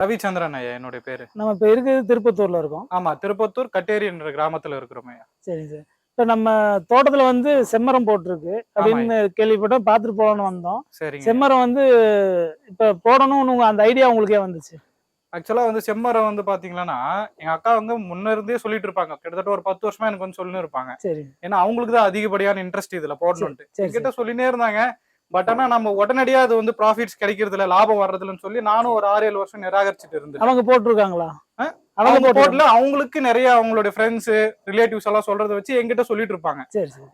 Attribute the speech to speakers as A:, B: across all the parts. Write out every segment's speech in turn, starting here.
A: ரவிச்சந்திரன் ஐயா என்னுடைய பேரு.
B: நம்ம இப்போ இருக்கிறது திருப்பத்தூர்ல இருக்கோம்.
A: ஆமா திருப்பத்தூர் கட்டேரி என்ற கிராமத்துல இருக்கிறோம் ஐயா.
B: சரி சார். இப்போ நம்ம தோட்டத்துல வந்து செம்மரம் போட்டிருக்கு அப்படின்னு கேள்விப்பட்டோம் பார்த்துட்டு போகலான்னு வந்தோம்.
A: சரிங்க.
B: செம்மரம் வந்து இப்போ போடணும்னு உங்க- அந்த ஐடியா உங்களுக்கே வந்துச்சு.
A: ஆக்சுவலா வந்து செம்மரம் வந்து பாத்தீங்கன்னா எங்க அக்கா வந்து முன்ன இருந்தே சொல்லிட்டு இருப்பாங்க. கிட்டத்தட்ட ஒரு பத்து வருஷமா எனக்கு வந்து சொல்லின்னு இருப்பாங்க.
B: சரி.
A: ஏன்னா அவங்களுக்கு தான் அதிகப்படியான இன்ட்ரெஸ்ட் இதுல போடணும்ட்டு
B: சரி.
A: என்கிட்ட சொல்லினே இருந்தாங்க. பட் ஆனா நம்ம உடனடியா அது வந்து ப்ராஃபிட்ஸ் கிடைக்கிறது இல்ல லாபம் வர்றதுலன்னு சொல்லி நானும் ஒரு ஆறு ஏழு வருஷம் நிராகரிச்சுட்டு இருந்தேன்
B: அவங்க போட்டிருக்காங்களா? அவங்க
A: போட்ல அவங்களுக்கு நிறைய அவங்களுடைய ஃப்ரெண்ட்ஸ் ரிலேட்டிவ்ஸ் எல்லாம் சொல்றத வச்சு என்கிட்ட சொல்லிட்டு இருப்பாங்க.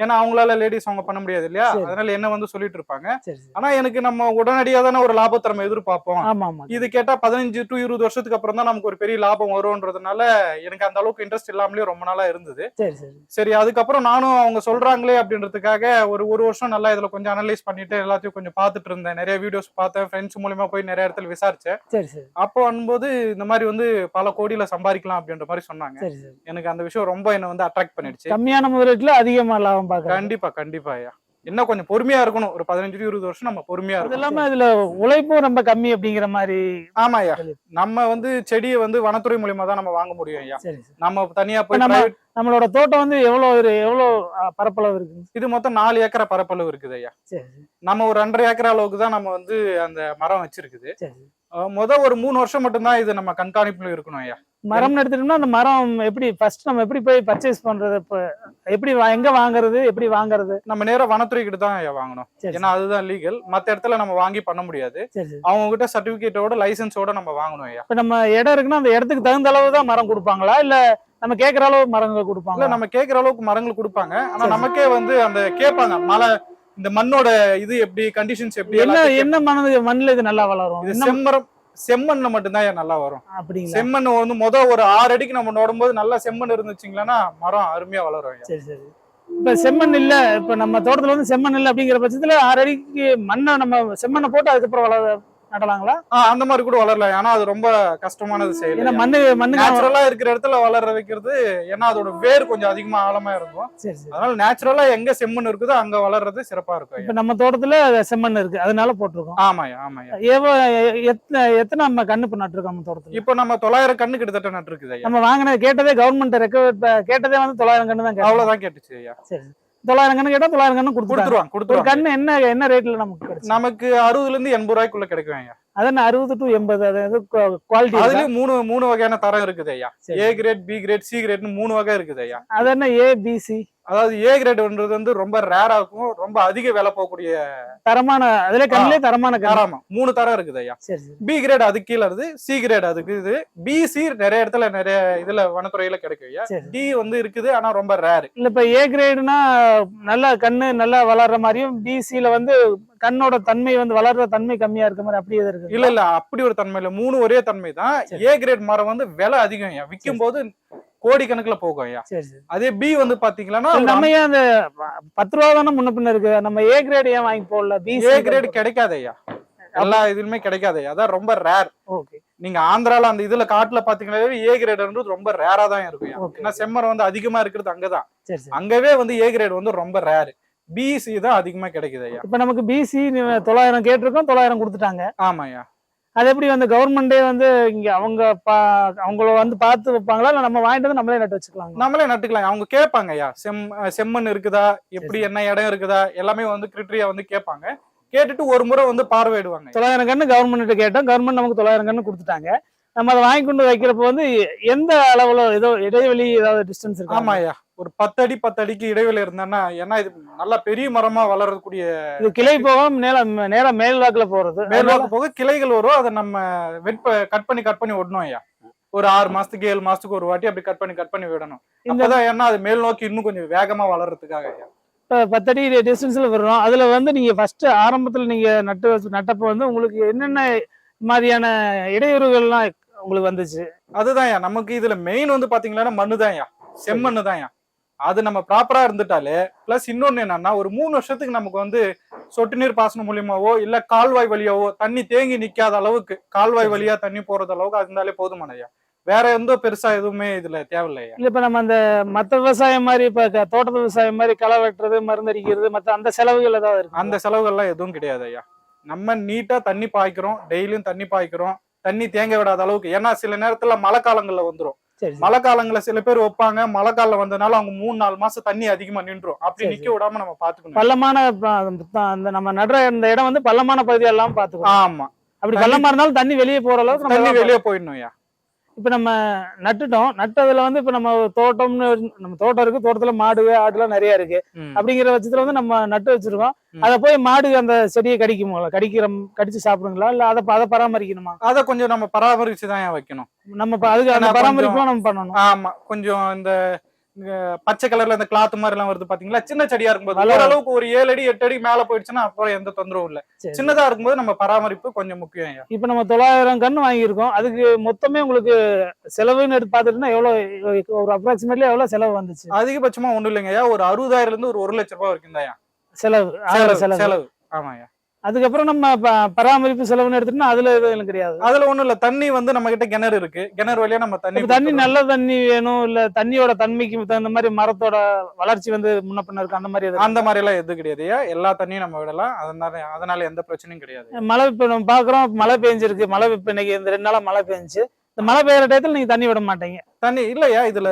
A: ஏன்னா அவங்களால லேடிஸ் அவங்க பண்ண முடியாது இல்லையா. அதனால என்ன வந்து சொல்லிட்டு இருப்பாங்க? ஆனா எனக்கு நம்ம உடனடியா தானே ஒரு லாபத்தை நம்ம எதிர்பார்ப்போம். இது கேட்டா பதினஞ்சு டு இருபது வருஷத்துக்கு அப்புறம் தான் நமக்கு ஒரு பெரிய லாபம் வரும்ன்றதுனால எனக்கு அந்த அளவுக்கு இன்ட்ரெஸ்ட் இல்லாமலே ரொம்ப நாளா இருந்தது.
B: சரி
A: அதுக்கப்புறம் நானும் அவங்க சொல்றாங்களே அப்படின்றதுக்காக ஒரு ஒரு வருஷம் நல்லா இதுல கொஞ்சம் அனலைஸ் பண்ணிட்டு எல்லாத்தையும் கொஞ்சம் பார்த்துட்டு இருந்தேன். நிறைய வீடியோஸ் பார்த்தேன். ஃப்ரெண்ட்ஸ் மூலியமா போய் நிறைய இடத்துல விசாரிச்சேன்.
B: சரி சரி.
A: அப்போ வரும்போது இந்த மாதிரி வந்து பல கோடியில சம்பாதிக்கலாம் அப்படின்ற மாதிரி சொன்னாங்க. எனக்கு அந்த விஷயம் ரொம்ப என்ன வந்து அட்ராக்ட் பண்ணிடுச்சு.
B: கம்மியான முதலீட்டுல அதிகமா லாபம் பார்க்கலாம்
A: கண்டிப்பா கண்டிப்பா ஐயா. இன்னும் கொஞ்சம் பொறுமையா இருக்கணும். ஒரு பதினஞ்சு இருபது வருஷம் நம்ம பொறுமையா
B: அது
A: இருக்கணும்.
B: இல்லாம இதுல உழைப்பும் ரொம்ப கம்மி அப்படிங்கிற மாதிரி
A: ஆமா ஐயா. நம்ம வந்து செடியை வந்து வனத்துறை மூலியமா தான் நம்ம வாங்க முடியும் ஐயா. நம்ம தனியா போய்
B: நம்மளோட தோட்டம் வந்து எவ்வளவு ஒரு எவ்வளவு பரப்பளவு இருக்கு
A: இது மொத்தம் நாலு ஏக்கரை பரப்பளவு இருக்குது ஐயா. நம்ம ஒரு ரெண்டரை ஏக்கர் அளவுக்கு தான் நம்ம வந்து அந்த மரம் வச்சிருக்குது. முத ஒரு மூணு வருஷம் மட்டும்தான் இது நம்ம கண்காணிப்புல இருக்கணும் ஐயா.
B: மரம்னு எடுத்துட்டோம்னா அந்த மரம் எப்படி ஃபர்ஸ்ட் நம்ம எப்படி போய் பர்ச்சேஸ் பண்றது? இப்ப எப்படி எங்க வாங்குறது? எப்படி வாங்குறது?
A: நம்ம நேரா வனத்துறை கிட்ட தான் வாங்கணும். ஏன்னா அதுதான் லீகல் மத்த இடத்துல நம்ம வாங்கி பண்ண முடியாது. அவங்க கிட்ட சர்டிபிகேட்டோட லைசன்ஸோட நம்ம வாங்கணும் ஐயா.
B: இப்ப நம்ம இடம் இருக்குன்னா அந்த இடத்துக்கு தகுந்த அளவு தான் மரம் கொடுப்பாங்களா? இல்ல நம்ம கேக்குற அளவு மரங்கள்
A: இல்ல
B: கொடுப்பாங்களா
A: நம்ம கேக்குற அளவுக்கு மரங்கள் கொடுப்பாங்க. ஆனா. நமக்கே வந்து அந்த கேட்பாங்க மழை இந்த மண்ணோட இது எப்படி கண்டிஷன்ஸ் எப்படி
B: என்ன என்ன மண்ணு மண்ணுல இது நல்லா வளரும்?
A: செம்மரம். செம்மண்ல மட்டும்தான் நல்லா வரும்.
B: அப்படிங்களா?
A: செம்மண் வந்து முத ஒரு ஆறு அடிக்கு நம்ம நோடும்போது நல்லா செம்மண் இருந்துச்சுங்களா மரம் அருமையா வளரும்
B: சரி சரி. இப்ப செம்மண் இல்ல இப்ப நம்ம தோட்டத்துல வந்து செம்மண் இல்ல அப்படிங்கிற பட்சத்துல ஆறு அடிக்கு மண்ணை நம்ம செம்மண்ணை போட்டு அதுக்கப்புறம் வளர நடலாங்களா?
A: அந்த மாதிரி கூட வளரலாம் ஆனா அது ரொம்ப கஷ்டமானது
B: ஏன்னா
A: செய்யலாம்
B: மண்ணு மண்ணு
A: நேச்சுரலா இருக்கிற இடத்துல வளர வைக்கிறது ஏன்னா அதோட வேர் கொஞ்சம் அதிகமா ஆழமா இருக்கும். அதனால நேச்சுரலா எங்க செம்மண் இருக்குதோ அங்க வளர்றது சிறப்பா இருக்கும்.
B: இப்ப நம்ம தோட்டத்துல செம்மண் இருக்கு. அதனால போட்டிருக்கோம்.
A: ஆமாய்யா
B: எவ்வளோ எத்தனை எத்தனை நம்ம கண்ணு இப்ப நட்டுருக்கோம் நம்ம தோட்டத்துல?
A: இப்போ நம்ம தொள்ளாயிரம் கண்ணு கிட்டத்தட்ட நட்டுருக்குது
B: நம்ம வாங்கினது கேட்டதே கவர்மெண்ட் ரெக்கவர் கேட்டதே வந்து தொள்ளாயிரம் கண்ணு தான்
A: அவ்வளவுதான் கேட்டுச்சு ஐயா.
B: சரி. தொள்ளாயிரம் கண்ணு கேட்டா தொள்ளாயிரம் கண்ணு கொடுத்துருவாங்க
A: கொடுத்துருவாங்க.
B: கண்ணு என்ன என்ன ரேட்ல நமக்கு
A: நமக்கு அறுபதுல இருந்து எண்பது ரூபாய்க்குள்ள கிடைக்கும் ஐயா
B: அதான் அறுபது டு எண்பது? அதாவது குவாலிட்டி
A: அதுலயும் மூணு மூணு வகையான தரம் இருக்குது ஐயா. A grade B grade C கிரேட்னு மூணு வகை இருக்குது ஐயா
B: அது என்ன ஏ பிசி
A: அதாவது ஏ கிரேட்ன்றது வந்து ரொம்ப ரேரா இருக்கும் ரொம்ப அதிக விலை போகக்கூடிய
B: தரமான அதுல கண்ணிலே தரமான
A: தரமா. மூணு தரம் இருக்குது ஐயா. பி கிரேட் அது கீழ இருந்து சி கிரேட் அதுக்கு இது பிசி நிறைய இடத்துல நிறைய இதுல வனத்துறையில கிடைக்கும் ஐயா. டி வந்து இருக்குது ஆனா ரொம்ப ரேர்
B: இல்ல இப்ப ஏ கிரேடுனா நல்லா கண்ணு நல்லா வளர்ற மாதிரியும் பிசில வந்து கண்ணோட தன்மை வந்து வளர்ற தன்மை கம்மியா இருக்க மாதிரி அப்படியே இருக்கு
A: இல்ல இல்ல அப்படி ஒரு தன்மை இல்ல. மூணு ஒரே தன்மை தான். ஏ கிரேட் மரம் வந்து விலை அதிகம் ஐயா. விற்கும் போது கோடி கணக்குல போகும் ஐயா.
B: சரி சரி.
A: அதே பி வந்து பாத்தீங்கன்னா
B: நம்ம ஏன் அந்த ப- பத்து ரூபா தானே முன்ன பின்ன இருக்கு? நம்ம ஏ கிரேட் ஏன் வாங்கி போடல? பிசி
A: ஏ கிரேட் கிடைக்காது ஐயா. எல்லா இதுலயுமே கிடைக்காது ஐயா. அதான் ரொம்ப ரேர்
B: ஓகே
A: நீங்க ஆந்திரால அந்த இதுல காட்டுல பாத்தீங்கன்னா ஏ கிரேட்ன்றது ரொம்ப ரேரா தான் இருக்கும். ஏன்னா செம்மரம் வந்து அதிகமா இருக்கிறது அங்கதான். அங்கவே வந்து ஏ கிரேட் வந்து ரொம்ப ரேர் பிசி தான் அதிகமா கிடைக்குது ஐயா.
B: இப்ப நமக்கு பிசி தொள்ளாயிரம் கேட்டிருக்கோம் தொள்ளாயிரம் கொடுத்துட்டாங்க.
A: ஆமாய்யா
B: அது எப்படி வந்து கவர்மெண்டே வந்து இங்க அவங்க அவங்கள வந்து பார்த்து வைப்பாங்களா? இல்ல நம்ம வாங்கிட்டு வந்து நம்மளே நட்டு வச்சுக்கலாங்களா?
A: நம்மளே நட்டுக்கலாம் அவங்க கேட்பாங்க ஐயா செம் செம்மண் இருக்குதா? எப்படி என்ன இடம் இருக்குதா? எல்லாமே வந்து கிரிட்டரியா வந்து கேட்பாங்க. கேட்டுட்டு ஒரு முறை வந்து பார்வையிடுவாங்க.
B: தொள்ளாயிரம் கண்ணு கவர்மெண்ட் கேட்டோம். கவர்மெண்ட் நமக்கு தொள்ளாயிரம் கண்ணு கொடுத்துட்டாங்க. நம்ம அதை வாங்கி கொண்டு வைக்கிறப்ப வந்து எந்த அளவுல ஏதோ இடைவெளி ஏதாவது டிஸ்டன்ஸ் இருக்கு?
A: ஆமாய்யா ஒரு பத்தடி பத்தடிக்கு இடைவெளி இருந்தான்னா ஏன்னா இது நல்லா பெரிய மரமா வளரக்கூடிய
B: இது கிளை போகாம நேரா நேரா மேல் வாக்குல போறது.
A: மேல்வாக்கு போக கிளைகள் வரும். அதை நம்ம வெட்ப கட் பண்ணி கட் பண்ணி விடணும் ஐயா. ஒரு ஆறு மாசத்துக்கு ஏழு மாசத்துக்கு ஒரு வாட்டி அப்படி கட் பண்ணி கட் பண்ணி விடணும்.
B: இந்த
A: அப்பதான் ஏன்னா அது மேல் நோக்கி இன்னும் கொஞ்சம் வேகமா வளர்றதுக்காக ஐயா.
B: பத்தடி டிஸ்டன்ஸ்ல வர்றோம். அதுல வந்து நீங்க ஃபர்ஸ்ட் ஆரம்பத்துல நீங்க நட்டு நட்டப்ப வந்து உங்களுக்கு என்னென்ன மாதிரியான இடையூறுகள்லாம் உங்களுக்கு வந்துச்சு.
A: அதுதான் ஐயா நமக்கு இதுல மெயின் வந்து பாத்தீங்கன்னா மண்ணு தான் ஐயா செம்மண்ணு தான் ஐயா அது நம்ம ப்ராப்பரா இருந்துட்டாலே பிளஸ் இன்னொன்னு என்னன்னா ஒரு மூணு வருஷத்துக்கு நமக்கு வந்து சொட்டு நீர் பாசனம் மூலியமாவோ இல்ல கால்வாய் வழியாவோ தண்ணி தேங்கி நிக்காத அளவுக்கு கால்வாய் வழியா தண்ணி போறது அளவுக்கு அது இருந்தாலே போதுமான ஐயா வேற எந்த பெருசா எதுவுமே இதுல தேவையில்லை ஐயா
B: இல்ல இப்ப நம்ம அந்த மத்த விவசாயம் மாதிரி இப்ப தோட்ட விவசாயம் மாதிரி களை வெட்டுறது மருந்தடிக்கிறது மத்த அந்த செலவுகள் ஏதாவது இருக்கு.
A: அந்த செலவுகள்லாம் எதுவும் கிடையாது ஐயா நம்ம நீட்டா தண்ணி பாய்க்கிறோம் டெய்லியும் தண்ணி பாய்க்கிறோம். தண்ணி தேங்க விடாத அளவுக்கு. ஏன்னா சில நேரத்துல மழை காலங்கள்ல
B: சரி.
A: மழை காலங்கள்ல சில பேர் வைப்பாங்க. மழை காலம் வந்தனால அவங்க மூணு நாலு மாசம் தண்ணி அதிகமா நின்றும் அப்படி நிக்க விடாம நம்ம பாத்துக்கணும்.
B: பள்ளமான நம்ம நடுற இந்த இடம் வந்து பள்ளமான பகுதி எல்லாம் பாத்துக்கணும்.
A: ஆமா.
B: அப்படி பள்ளமா இருந்தாலும் தண்ணி வெளியே போற அளவுக்கு
A: தண்ணி வெளியே போயிடணும் ஐயா
B: இப்ப நம்ம நட்டுட்டோம். நட்டதுல வந்து இப்ப நம்ம தோட்டம்னு நம்ம தோட்டம் இருக்கு. தோட்டத்துல மாடு ஆடுலாம் நிறைய இருக்கு. அப்படிங்கிற பட்சத்துல வந்து நம்ம நட்டு வச்சிருக்கோம். அத போய் மாடு அந்த செடியை கடிக்குமோ கடிக்கிற கடிச்சு சாப்பிடுங்களா? இல்ல அதை அதை பராமரிக்கணுமா?
A: அத கொஞ்சம் நம்ம பராமரிச்சு தான் வைக்கணும்.
B: நம்ம அதுக்கு அந்த பராமரிப்புலாம் நம்ம பண்ணணும்.
A: ஆமா கொஞ்சம் இந்த பச்சை கலர்ல இந்த கிளாத் மாதிரி எல்லாம் வருது பாத்தீங்களா? சின்ன செடியா இருக்கும்போது ஓரளவுக்கு ஒரு ஏழு அடி எட்டு அடி மேல போயிடுச்சுன்னா அப்புறம் எந்த தொந்தரவும் இல்ல. சின்னதா இருக்கும்போது நம்ம பராமரிப்பு கொஞ்சம் முக்கியம் ஐயா.
B: இப்ப நம்ம தொள்ளாயிரம் கன்று வாங்கியிருக்கோம். அதுக்கு மொத்தமே உங்களுக்கு செலவுன்னு எடுத்து பார்த்துட்டுனா எவ்வளவு ஒரு அப்ராக்சிமேட்லி எவ்வளவு செலவு வந்துச்சு?
A: அதிகபட்சமா ஒண்ணும் இல்லைங்க ஒரு அறுபதாயிரம் இருந்து ஒரு ஒரு லட்சம் ரூபாய் வரைக்கும் தான்
B: செலவு
A: செலவு
B: செலவு.
A: செலவு. ஆமா ஐயா.
B: அதுக்கப்புறம் நம்ம பராமரிப்பு செலவுன்னு எடுத்துட்டோம்னா அதுல எதுவும் கிடையாது.
A: அதுல ஒண்ணும் இல்ல. தண்ணி வந்து நம்ம கிட்ட கிணறு இருக்கு. கிணறு வழியா நம்ம தண்ணி
B: தண்ணி. நல்ல தண்ணி வேணும் இல்ல தண்ணியோட தன்மைக்கு தகுந்த மாதிரி மரத்தோட வளர்ச்சி வந்து முன்ன பின்ன இருக்கு அந்த மாதிரி
A: அந்த மாதிரி எல்லாம் எதுவும் கிடையாது. ஐயா எல்லா தண்ணியும் நம்ம விடலாம். அதனால அதனால எந்த பிரச்சனையும் கிடையாது.
B: மழை இப்ப நம்ம பாக்குறோம் மழை பெஞ்சிருக்கு. மழை இப்ப இன்னைக்கு இந்த ரெண்டு நாளா மழை பெஞ்சுச்சு. இந்த மழை பெய்யற டயத்துல நீங்க தண்ணி விட மாட்டீங்க.
A: தண்ணி இல்லையா இதுல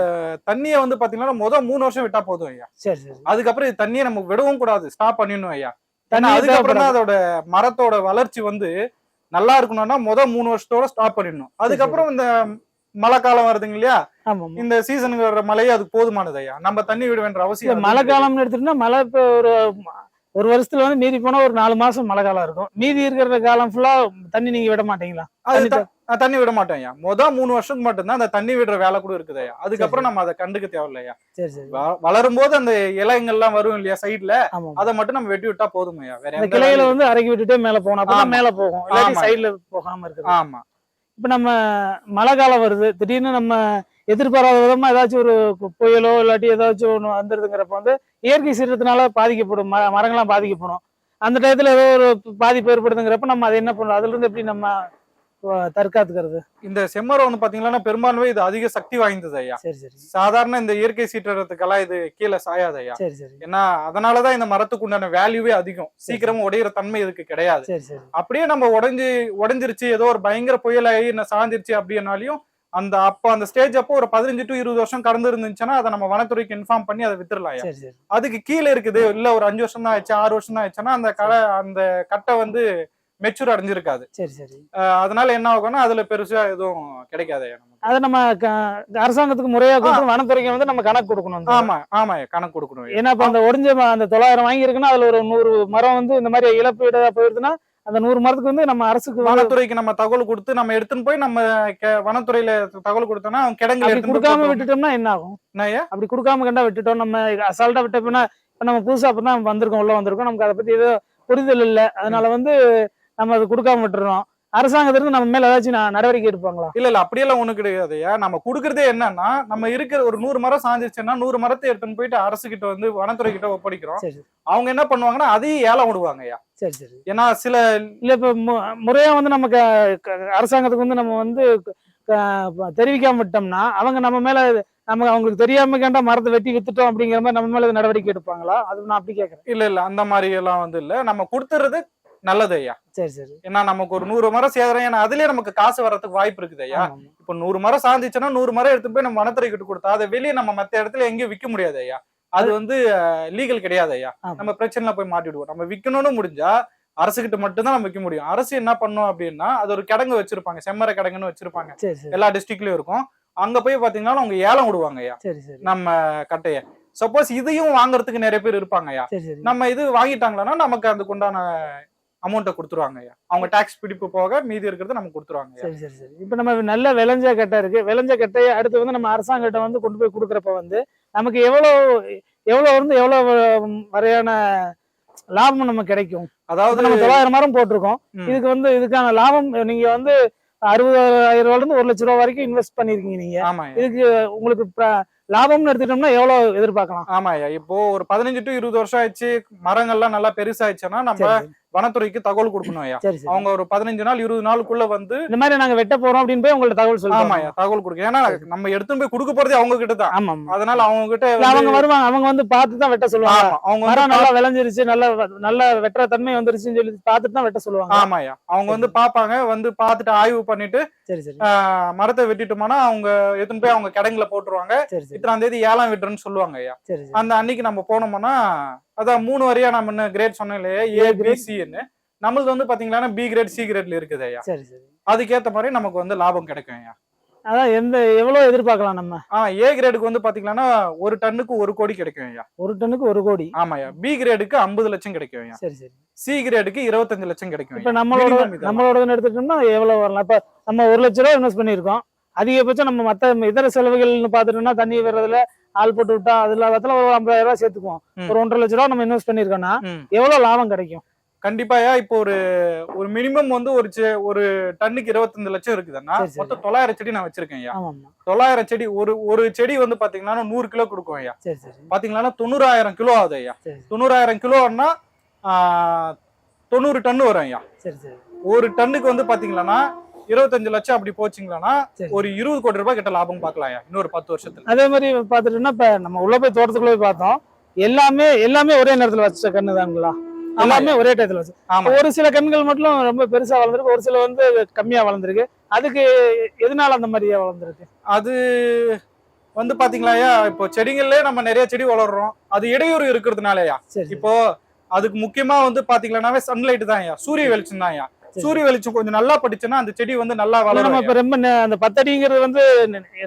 A: தண்ணியை வந்து பாத்தீங்கன்னா முத மூணு வருஷம் விட்டா போதும் ஐயா.
B: சரி சரி
A: அதுக்கப்புறம் தண்ணியை நம்ம விடவும் கூடாது. ஸ்டாப் பண்ணிடணும் ஐயா. அதுக்கப்புறம் தான். அதோட மரத்தோட வளர்ச்சி வந்து நல்லா இருக்கணும்னா முத மூணு வருஷத்தோட ஸ்டாப் பண்ணிடணும் அதுக்கப்புறம் இந்த மழை காலம் வருதுங்க இல்லையா. இந்த சீசனுக்கு வர்ற மழையே அதுக்கு போதுமானது ஐயா நம்ம தண்ணி விட வேண்டிய அவசியம்
B: மழை காலம்னு எடுத்துட்டோம்னா மழை இப்போ ஒரு ஒரு வருஷத்துல வந்து மீதி போனா ஒரு நாலு மாசம் மழை காலம் இருக்கும். மீதி இருக்கிற காலம் ஃபுல்லா தண்ணி நீங்க விட மாட்டீங்களா? தண்ணி
A: விட மாட்டேன் ஐயா. முத மூணு வருஷத்துக்கு மட்டும்தான் அந்த தண்ணி விடுற வேலை கூட இருக்குது ஐயா. அதுக்கப்புறம் நம்ம அதை கண்டுக்க தேவையில்லையா வளரும் போது அந்த இலைங்கள்லாம் வரும் இல்லையா சைடுல. அதை மட்டும் நம்ம வெட்டி விட்டா போதும் ஐயா. வேற
B: கிளையில வந்து இறக்கி விட்டுட்டே மேல போகணும். அப்பதான். மேல போகும். இல்லாட்டி. சைடுல போகாம இருக்குது
A: ஆமா.
B: இப்ப நம்ம மழை காலம் வருது. திடீர்னு நம்ம எதிர்பாராத விதமா ஏதாச்சும் ஒரு புயலோ இல்லாட்டி ஏதாச்சும் ஒண்ணு வந்துருதுங்கிறப்ப வந்து இயற்கை சீற்றத்தினால பாதிக்கப்படும் ம- மரங்கள்லாம் பாதிக்கப்படும். அந்த டயத்துல ஏதோ ஒரு பாதிப்பு ஏற்படுதுங்கிறப்ப நம்ம அதை என்ன பண்றோம் அதுல இருந்து எப்படி நம்ம தற்காத்துக்கிறது?
A: இந்த செம்மரம் வந்து பாத்தீங்கன்னா பெரும்பான்மை இது அதிக சக்தி வாய்ந்தது ஐயா.
B: சரி சரி.
A: சாதாரண இந்த இயற்கை சீற்றத்துக்கெல்லாம் இது கீழே சாயாது ஐயா.
B: சரி சரி.
A: ஏன்னா அதனாலதான் இந்த மரத்துக்கு உண்டான வேல்யூவே அதிகம். சீக்கிரமா உடையிற தன்மை இதுக்கு கிடையாது. அப்படியே நம்ம உடைஞ்சு உடைஞ்சிருச்சு ஏதோ ஒரு பயங்கர புயலாகி என்ன சாஞ்சிருச்சு அப்படின்னாலையும் அந்த அப்போ அந்த ஸ்டேஜ் அப்போ ஒரு பதினஞ்சு டு இருபது வருஷம் கடந்து இருந்துச்சுன்னா அதை நம்ம வனத்துறைக்கு இன்ஃபார்ம் பண்ணி அதை வித்துடலாம் அதுக்கு கீழே இருக்குது இல்ல ஒரு அஞ்சு வருஷம் தான் ஆச்சு ஆறு வருஷம் தான் ஆச்சுன்னா அந்த கடை அந்த கட்டை வந்து மெச்சூர் அடைஞ்சிருக்காது.
B: சரி சரி.
A: அதனால என்ன ஆகும்னா அதுல பெருசா எதுவும் கிடைக்காது
B: அதை நம்ம அரசாங்கத்துக்கு முறையா கொடுத்து வனத்துறைக்கு வந்து நம்ம கணக்கு கொடுக்கணும்.
A: ஆமா ஆமா கணக்கு கொடுக்கணும்.
B: ஏன்னா இப்ப அந்த ஒடிஞ்ச அந்த தொள்ளாயிரம் வாங்கியிருக்குன்னா அதுல ஒரு நூறு மரம் வந்து இந்த மாதிரி இழப்பீடா போயிருதுன்னா அந்த நூறு மரத்துக்கு வந்து நம்ம அரசுக்கு
A: வனத்துறைக்கு நம்ம தகவல் கொடுத்து நம்ம எடுத்துன்னு போய் நம்ம வனத்துறையில தகவல் கொடுத்தோம்னா அவங்க போய்
B: கொடுக்காம. விட்டுட்டோம்னா என்ன ஆகும்? அப்படி கொடுக்காம கண்டா விட்டுட்டோம் நம்ம அசால்ட்டா விட்டோம்னா இப்ப நம்ம புதுசா அப்பதான் வந்திருக்கோம் உள்ள வந்திருக்கோம். நமக்கு அதை பத்தி ஏதோ புரிதல் இல்ல. அதனால வந்து நம்ம அது கொடுக்காம விட்டுறோம். அரசாங்கத்திற்கு நம்ம மேல ஏதாச்சும் நடவடிக்கை எடுப்பாங்களா?
A: இல்ல இல்ல அப்படியெல்லாம் ஒண்ணு கிடையாது. ஐயா நம்ம கொடுக்கறதே என்னன்னா நம்ம இருக்கிற ஒரு நூறு மரம் சாஞ்சிருச்சுன்னா நூறு மரத்தை எடுத்துன்னு போயிட்டு அரசு கிட்ட வந்து வனத்துறை கிட்ட ஒப்படைக்கிறோம். அவங்க என்ன பண்ணுவாங்கன்னா அதையும் ஏலம் விடுவாங்க ஐயா.
B: சரி சரி.
A: ஏன்னா சில
B: இல்ல இப்ப முறையா வந்து நம்ம க- க- அரசாங்கத்துக்கு வந்து நம்ம வந்து தெரிவிக்காம விட்டோம்னா அவங்க நம்ம மேல நம்ம அவங்களுக்கு தெரியாம கேண்டா மரத்தை வெட்டி வித்துட்டோம் அப்படிங்கிற மாதிரி நம்ம மேல நடவடிக்கை எடுப்பாங்களா? அது நான் அப்படி கேக்குறேன்.
A: இல்ல இல்ல அந்த மாதிரி எல்லாம் வந்து இல்ல. நம்ம கொடுத்துறது நல்லது ஐயா.
B: சரி சரி.
A: ஏன்னா நமக்கு ஒரு நூறு மரம் சேதரம் ஏன்னா அதுலயே நமக்கு காசு வர்றதுக்கு வாய்ப்பு இருக்குது ஐயா. இப்ப நூறு மரம் சாஞ்சிச்சுன்னா நூறு மரம் எடுத்து போய் நம்ம வனத்துறை கிட்ட கொடுத்தா அதை வெளியே நம்ம மத்த இடத்துல எங்கேயும் விற்க முடியாது ஐயா. அது வந்து லீகல் கிடையாது ஐயா. நம்ம பிரச்சனைல போய் மாட்டிடுவோம். நம்ம விற்கணும்னு முடிஞ்சா அரசுகிட்ட மட்டும்தான் நம்ம விற்க முடியும். அரசு என்ன பண்ணும் அப்படின்னா அது ஒரு கிடங்கு வச்சிருப்பாங்க. செம்மர கிடங்குன்னு வச்சிருப்பாங்க.
B: சரி சரி.
A: எல்லா டிஸ்ட்ரிக்ட்லயும் இருக்கும். அங்க போய் பாத்தீங்கன்னா அவங்க ஏலம் விடுவாங்க ஐயா. நம்ம கட்டைய. சப்போஸ் இதையும் வாங்குறதுக்கு நிறைய பேர் இருப்பாங்க ஐயா. நம்ம இது வாங்கிட்டாங்களா நமக்கு அதுக்கு உண்டான அமௌண்ட்டை கொடுத்துருவாங்க ஐயா. அவங்க டாக்ஸ் பிடிப்பு போக மீதி இருக்கிறது நமக்கு கொடுத்துருவாங்க
B: சரி சரி சரி. இப்போ நம்ம நல்ல விளைஞ்ச கட்டை இருக்கு. விளைஞ்ச கட்டையை அடுத்து வந்து நம்ம அரசாங்கத்தை வந்து கொண்டு போய் கொடுக்குறப்ப வந்து நமக்கு எவ்வளோ எவ்வளோ வந்து எவ்வளோ வரையான லாபம் நமக்கு கிடைக்கும்.
A: அதாவது
B: நம்ம தொள்ளாயிரம் மரம் போட்டிருக்கோம். இதுக்கு வந்து இதுக்கான லாபம் நீங்க வந்து அறுபதாயிரம் ரூபாயில இருந்து ஒரு லட்ச ரூபா வரைக்கும் இன்வெஸ்ட் பண்ணிருக்கீங்க நீங்க.
A: ஆமா
B: இதுக்கு உங்களுக்கு லாபம்னு எடுத்துட்டோம்னா எவ்வளவு எதிர்பார்க்கலாம்?
A: ஆமா ஐயா. இப்போ ஒரு பதினஞ்சு டு இருபது வருஷம் ஆயிடுச்சு. மரங்கள்லாம் நல்லா பெருசாயிடுச்சுன்னா நம்ம. வனத்துறைக்கு தகவல் கொடுக்கணும் ஐயா. அவங்க ஒரு பதினஞ்சு நாள் இருபது நாளுக்குள்ள வந்து
B: இந்த மாதிரி நாங்க வெட்ட போறோம் அப்படின்னு போய் உங்கள்ட்ட தகவல் சொல்லுவாங்க
A: ஆமாய்யா தகவல் கொடுக்க. ஏன்னா நம்ம எடுத்துன்னு போய் கொடுக்க போறதே அவங்க கிட்ட தான்.
B: ஆமா ஆமா.
A: அதனால அவங்க கிட்ட
B: அவங்க வருவாங்க. அவங்க வந்து பார்த்து தான் வெட்ட சொல்லுவாங்க.
A: ஆமா அவங்க
B: நல்லா விளைஞ்சிருச்சு நல்ல நல்ல வெட்டுற தன்மை வந்துருச்சுன்னு சொல்லி பார்த்துட்டு தான் வெட்ட சொல்லுவாங்க.
A: ஆமாய்யா அவங்க வந்து பாப்பாங்க வந்து பார்த்துட்டு ஆய்வு பண்ணிட்டு
B: சரி சரி.
A: மரத்தை வெட்டிட்டோம்னா அவங்க எடுத்துன்னு போய் அவங்க கிடங்குல போட்டுருவாங்க. இத்தனாம் தேதி ஏழாம் விட்டுருன்னு சொல்லுவாங்க ஐயா. அந்த அன்னைக்கு நம்ம போனோம்னா அதான் மூணு வரையா நம்ம என்ன கிரேட் சொன்னோம் இல்லையா ஏ பி. சின்னு நம்மளது வந்து பாத்தீங்கன்னா பி கிரேட் சி கிரேட்ல இருக்குது ஐயா.
B: சரி சரி.
A: அதுக்கேத்த மாதிரி நமக்கு வந்து லாபம் கிடைக்கும் ஐயா.
B: அதான் எந்த எவ்வளவு எதிர்பார்க்கலாம் நம்ம?
A: ஆ ஏ கிரேடுக்கு வந்து பாத்தீங்கன்னா ஒரு டன்னுக்கு ஒரு கோடி கிடைக்கும் ஐயா.
B: ஒரு டன்னுக்கு ஒரு கோடி?
A: ஆமாய்யா பி கிரேடுக்கு ஐம்பது லட்சம் கிடைக்கும் ஐயா.
B: சரி சரி.
A: சி கிரேடுக்கு இருபத்தஞ்சு லட்சம் கிடைக்கும்
B: இப்ப. நம்மளோட. நம்மளோட எடுத்துட்டோம்னா எவ்வளவு வரலாம்? இப்ப நம்ம ஒரு லட்ச ரூபா இன்வெஸ்ட் பண்ணிருக்கோம் அதிகபட்சம் நம்ம மத்த இதர செலவுகள்னு பாத்துட்டோம்னா தண்ணி வர்றதுல ஆள் போட்டு விட்டா அதுல அதுல ஒரு ஐம்பதாயிரம் ரூபாய் சேர்த்துக்குவோம். ஒரு ஒன்றரை லட்ச ரூபா நம்ம இன்வெஸ்ட் பண்ணிருக்கோம்னா. எவ்வளவு லாபம் கிடைக்கும்?
A: கண்டிப்பாயா இப்போ ஒரு ஒரு மினிமம் வந்து ஒரு ஒரு டன்னுக்கு இருபத்தஞ்சு லட்சம் இருக்குதுன்னா. மொத்தம் தொள்ளாயிரம் செடி நான் வச்சிருக்கேன் ஐயா. தொள்ளாயிரம் செடி ஒரு ஒரு செடி வந்து பாத்தீங்கன்னா நூறு கிலோ கொடுக்கும் ஐயா. பாத்தீங்கன்னா தொண்ணூறாயிரம் கிலோ ஆகுது ஐயா. தொண்ணூறாயிரம் கிலோன்னா தொண்ணூறு டன் வரும் ஐயா. ஒரு டன்னுக்கு வந்து பாத்தீங்கன்னா இருபத்தஞ்சு லட்சம் அப்படி போச்சுங்களா. ஒரு இருபது கோடி ரூபாய் கிட்ட லாபம் பார்க்கலாம் இன்னொரு பத்து வருஷத்துல.
B: அதே மாதிரி பாத்துட்டோம்னா இப்ப நம்ம உள்ள போய் தோட்டத்துக்குள்ள போய் பார்த்தோம். எல்லாமே எல்லாமே ஒரே நேரத்துல வச்ச கண்ணு தாங்களா எல்லாமே ஒரே டயத்துல வச்சு. ஒரு சில கண்கள் மட்டும் ரொம்ப பெருசா வளர்ந்துருக்கு ஒரு சில வந்து கம்மியா வளர்ந்துருக்கு. அதுக்கு எதனால அந்த மாதிரியா வளர்ந்துருக்கு?
A: அது வந்து பாத்தீங்களா இப்போ செடிகள்லயே நம்ம நிறைய செடி வளர்றோம். அது இடையூறு இருக்கிறதுனாலயா. இப்போ அதுக்கு முக்கியமா வந்து பாத்தீங்கன்னாவே சன்லைட் தான் ஐயா சூரிய வெளிச்சம் தான் ஐயா. சூரிய வெளிச்சம் கொஞ்சம் நல்லா படிச்சுன்னா அந்த செடி வந்து நல்லா வளரும்
B: நம்ம. இப்ப ரொம்ப அந்த பத்தடிங்கிறது வந்து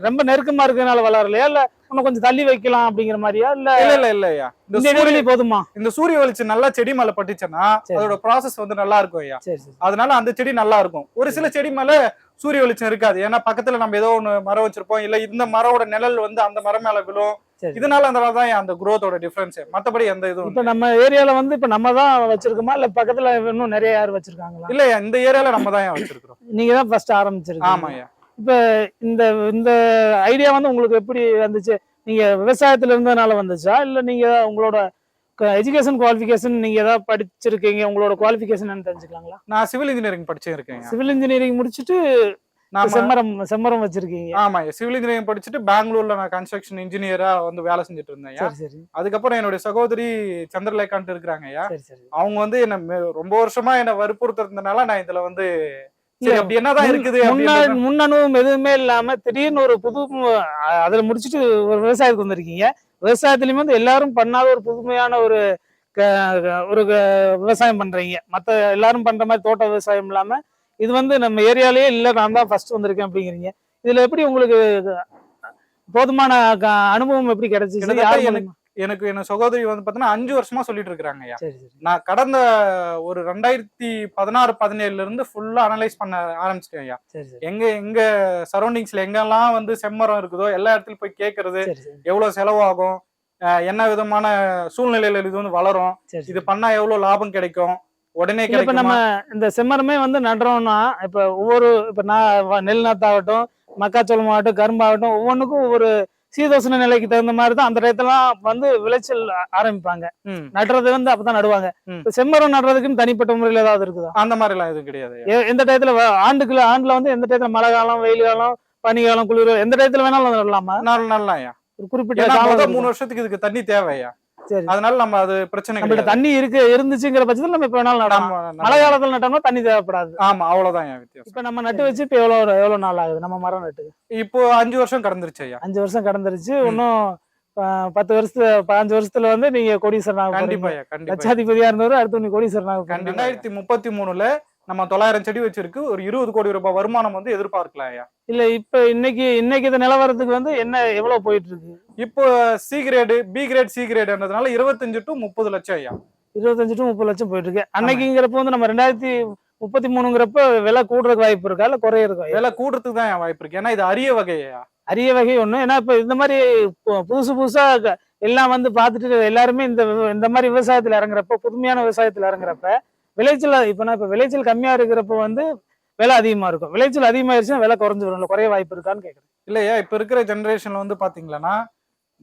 B: ரொம்ப நெருக்கமா இருக்கறதுனால வளரலையா? இல்ல இன்னும் கொஞ்சம் தள்ளி வைக்கலாம் அப்படிங்கிற மாதிரியா? இல்ல
A: இல்ல இல்ல இல்ல ஐயா. இந்த சூரிய
B: போதுமா?
A: இந்த சூரிய வெளிச்சம் நல்லா செடி மேல பட்டுச்சுன்னா. அதோட ப்ராசஸ் வந்து நல்லா இருக்கும் ஐயா. அதனால அந்த செடி நல்லா இருக்கும். ஒரு சில செடி மேல சூரிய வெளிச்சம் இருக்காது. ஏன்னா பக்கத்துல நம்ம ஏதோ ஒண்ணு மரம் வச்சிருப்போம். இல்ல இந்த மரோட நிழல் வந்து அந்த மரம் மேல விழும். இதனால அந்த தான் அந்த குரோத்தோட டிஃபரன்ஸ் மத்தபடி எந்த இதுவும்
B: இப்ப நம்ம ஏரியால வந்து இப்ப நம்ம தான் வச்சிருக்கோமா? இல்ல பக்கத்துல இன்னும் நிறைய யார் வச்சிருக்காங்களா?
A: இல்லையா இந்த ஏரியால நம்ம தான் வச்சிருக்கிறோம்?
B: நீங்க தான் ஃபர்ஸ்ட் ஆரம்பிச்சிருக்கீங்க.
A: ஆமாய்யா
B: இந்த இந்த ஐடியா வந்து உங்களுக்கு எப்படி வந்துச்சு? நீங்க விவசாயத்துல இருந்ததுனால வந்துச்சா? இல்ல நீங்க உங்களோட எஜுகேஷன் குவாலிஃபிகேஷன் நீங்க ஏதாவது படிச்சிருக்கீங்க? உங்களோட குவாலிஃபிகேஷன் தெரிஞ்சுக்கலாங்களா?
A: நான் சிவில் இன்ஜினியரிங் படிச்சே இருக்கேன்
B: சிவில் இன்ஜினியரிங் முடிச்சுட்டு செம்மரம் செம்மரம் வச்சிருக்கீங்க.
A: ஆமா சிவில் இன்ஜினியரிங் படிச்சுட்டு பெங்களூர்ல நான் கன்ஸ்ட்ரக்ஷன் இன்ஜினியரா வந்து வேலை செஞ்சுட்டு இருந்தேன் அதுக்கப்புறம் என்னுடைய சகோதரி சந்திரலேகான்ட்டு இருக்கிறாங்க அவங்க வந்து என்ன ரொம்ப வருஷமா என்ன வற்புறுத்துறதுனால நான் இதுல வந்து
B: இல்ல,
A: சரி அப்படி என்னதான் இருக்குது
B: முன்ன
A: அப்படின்னு
B: முன் அனுபவம் எதுவுமே இல்லாம திடீர்னு ஒரு புது அதுல முடிச்சுட்டு ஒரு விவசாயத்துக்கு வந்திருக்கீங்க. விவசாயத்துலயுமே வந்து எல்லாரும் பண்ணாத ஒரு புதுமையான ஒரு ஒரு விவசாயம் பண்றீங்க. மத்த எல்லாரும் பண்ற மாதிரி தோட்ட விவசாயம் இல்லாம இது வந்து நம்ம ஏரியாலயே இல்ல நான் தான் ஃபர்ஸ்ட் வந்திருக்கேன் அப்படிங்கிறீங்க. இதுல எப்படி உங்களுக்கு போதுமான அனுபவம் எப்படி கிடைச்சிச்சு?
A: எனக்கு- என்ன சகோதரி வந்து பாத்தீங்கன்னா அஞ்சு வருஷமா சொல்லிட்டு
B: சரி
A: நான் கடந்த ஒரு ரெண்டாயிரத்தி பதினாறு பதினேழுல இருந்து ஃபுல்லா அனலைஸ் பண்ண ஆரம்பிச்சிட்டேன் ஐயா. எங்க எங்க சரௌண்டிங்ஸ்ல எங்கெல்லாம் வந்து செம்மரம் இருக்குதோ எல்லா இடத்துலயும் போய்
B: சரி
A: எவ்வளவு செலவாகும் என்ன விதமான சூழ்நிலையில இது வந்து வளரும் இது. பண்ணா எவ்வளவு லாபம் கிடைக்கும் உடனே
B: இப்ப நம்ம இந்த செம்மரமே வந்து நடுறோம்னா இப்ப ஒவ்வொரு இப்ப நான் நெல் நாத்தாகட்டும் மக்காச்சோளம் ஆகட்டும் கரும்பாகட்டும் ஒவ்வொன்றுக்கும் ஒவ்வொரு சீதோசன நிலைக்கு தகுந்த மாதிரி தான் அந்த டயத்துலாம் வந்து விளைச்சல் ஆரம்பிப்பாங்க. நடுறது வந்து அப்பதான் நடுவாங்க. செம்மரம் நடுறதுக்குன்னு தனிப்பட்ட முறையில் ஏதாவது இருக்குதா?
A: அந்த மாதிரி எல்லாம் எதுவும் கிடையாது
B: எந்த டயத்துல ஆண்டுக்குள்ள ஆண்டுல வந்து எந்த டயத்துல மழை காலம் வெயில் காலம் பனிகாலம் குளிர் எந்த டயத்துல வேணாலும் நடலாமா?
A: நல்ல நல்லா
B: ஒரு குறிப்பிட்ட?
A: மூணு வருஷத்துக்கு இதுக்கு தண்ணி தேவையா? அதனால நம்ம அது பிரச்சனை கிடையாது.
B: தண்ணி இருக்கு இருந்துச்சுங்கிற பட்சத்துல நம்ம இப்ப வேணாலும் நடலாம்
A: நம்ம-
B: மழை காலத்துல நட்டோம்னா தண்ணி தேவைப்படாது.
A: ஆமா அவ்வளவுதான் வித்தியாசம்.
B: இப்ப நம்ம நட்டு வச்சு இப்ப எவ்வளவு எவ்வளவு நாள் ஆகுது? நம்ம மரம் நட்டு.
A: இப்போ அஞ்சு வருஷம் கடந்துருச்சு ஐயா.
B: அஞ்சு வருஷம் கடந்துருச்சு. இன்னும் பத்து வருஷத்துல பதினஞ்சு வருஷத்துல வந்து நீங்க கோடீஸ்வரனாக
A: கண்டிப்பா
B: லட்சாதிபதியா இருந்தவர் அடுத்து நீ கோடீஸ்வரனாக போறீங்க.
A: ரெண்டாயிரத்தி முப்பத்தி மூணுல நம்ம தொள்ளாயிரம் செடி வச்சிருக்கு ஒரு இருபது கோடி ரூபாய் வருமானம் வந்து எதிர்பார்க்கலாம் ஐயா.
B: இல்ல இப்ப இன்னைக்கு இன்னைக்கு இந்த நிலவரத்துக்கு வந்து என்ன எவ்வளவு போயிட்டு இருக்கு
A: இப்போ C grade B grade C கிரேடுன்றதுனால இருபத்தஞ்சு டு முப்பது லட்சம் ஐயா.
B: இருபத்தஞ்சு டு முப்பது லட்சம் போயிட்டு இருக்கு அன்னைக்குங்கிறப்ப வந்து நம்ம ரெண்டாயிரத்தி முப்பத்தி மூணுங்கிறப்ப விலை கூடுறதுக்கு வாய்ப்பு இருக்கா இல்ல குறையறதுக்கு
A: விலை கூடுறதுக்கு தான் வாய்ப்பு இருக்கு. ஏன்னா இது அரிய வகை ஐயா.
B: அரிய வகை ஒண்ணு. ஏன்னா இப்ப இந்த மாதிரி புதுசு புதுசா எல்லாம் வந்து பார்த்துட்டு எல்லாருமே இந்த இந்த மாதிரி விவசாயத்துல இறங்குறப்ப புதுமையான விவசாயத்துல இறங்குறப்ப விளைச்சல் இப்ப நான் இப்ப விளைச்சல் கம்மியா இருக்கிறப்ப வந்து விலை அதிகமா இருக்கும். விளைச்சல் அதிகமாயிருச்சுன்னா விலை குறைஞ்சு வரும் குறைய வாய்ப்பு இருக்கான்னு கேக்குறேன்.
A: இல்லையா? இப்ப இருக்கிற ஜெனரேஷன்ல வந்து பாத்தீங்கன்னா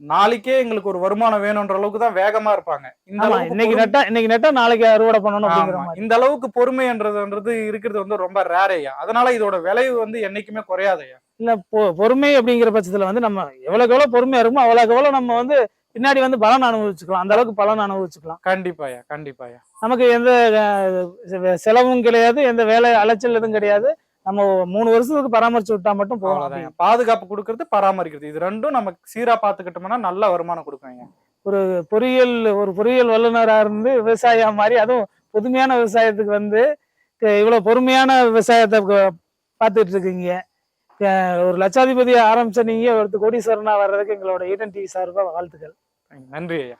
A: நாளைக்கே எங்களுக்கு ஒரு வருமானம் வேணும்ன்ற அளவுக்கு தான் வேகமா இருப்பாங்க. இந்த
B: இன்னைக்கு நட்டா இன்னைக்கு நட்டா நாளைக்கு அறுவடை பண்ணணும் அப்படிங்கிற
A: இந்த அளவுக்கு பொறுமைன்றதுன்றது இருக்கிறது வந்து ரொம்ப ரேரையா அதனால இதோட விளைவு வந்து என்னைக்குமே குறையாதையா
B: இல்ல பொ- பொறுமை அப்படிங்கிற பட்சத்துல வந்து நம்ம எவ்வளவுக்கு எவ்வளவு பொறுமையா இருக்குமோ அவ்வளவுக்கு எவ்வளவு நம்ம வந்து பின்னாடி வந்து பலன் அனுபவிச்சுக்கலாம். அந்த அளவுக்கு பலன் அனுபவிச்சுக்கலாம்.
A: கண்டிப்பாயா கண்டிப்பாயா
B: நமக்கு எந்த செலவும் கிடையாது எந்த வேலை அலைச்சல் எதுவும் கிடையாது. நம்ம மூணு வருஷத்துக்கு பராமரிச்சு விட்டா மட்டும்
A: அவ்வளவுதான் பாதுகாப்பு கொடுக்கறது பராமரிக்கிறது. இது ரெண்டும் நம்ம சீரா பாத்துக்கிட்டோம்னா நல்ல வருமானம் கொடுக்கும்
B: பொறியியல் ஒரு பொறியியல் வல்லுநரா இருந்து விவசாயியா மாதிரி அதுவும் புதுமையான விவசாயத்துக்கு வந்து இவ்வளவு பொறுமையான விவசாயத்தை பார்த்துட்டு இருக்கீங்க ஒரு லட்சாதிபதி ஆரம்பிச்ச நீங்க ஒருத்தர் கோடீஸ்வரனா வர்றதுக்கு எங்களோட ஈடன் டிவி சார்பா வாழ்த்துக்கள்.
A: நன்றி ஐயா.